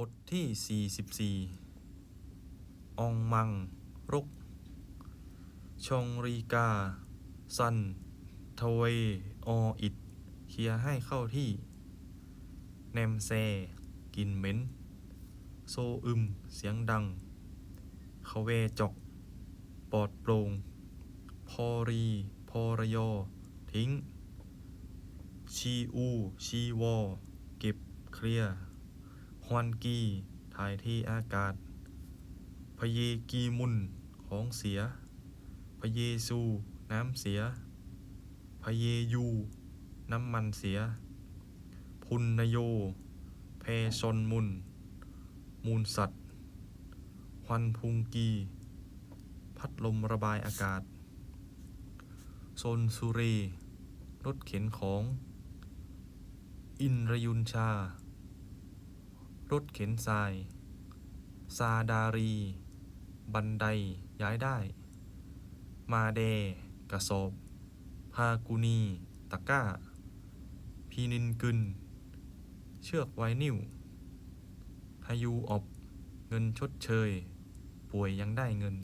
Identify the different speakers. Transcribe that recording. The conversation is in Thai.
Speaker 1: บทที่ 44อองมัง รุกชงรีกา ซัน ทเว ออิด เคลียร์ให้เข้าที่ แนมแซ กินเหม็น โซอึม เสียงดังขเวจอก ปอดโปรง พอรี พอรยอ ทิ้ง ชีอู ชีวอ เก็บเคลียร์ ฮวนกีถ่ายเทอากาศ พเยกีมุนของเสีย พเยซู น้ำเสีย พเยยู น้ำมันเสีย พุนนโยแพชนมุน มูลสัตว์ควันพุงกี พัดลมระบายอากาศโซนสุเรรถเข็นของ อินรยุนชา รถเข็นทราย ซาดารี บันไดย้ายได้ มาเด กระสอบพากุนี ตะก้า พีนินกึน เชือกไวนิวฮายูอบ เงินชดเชย ป่วยยังได้เงิน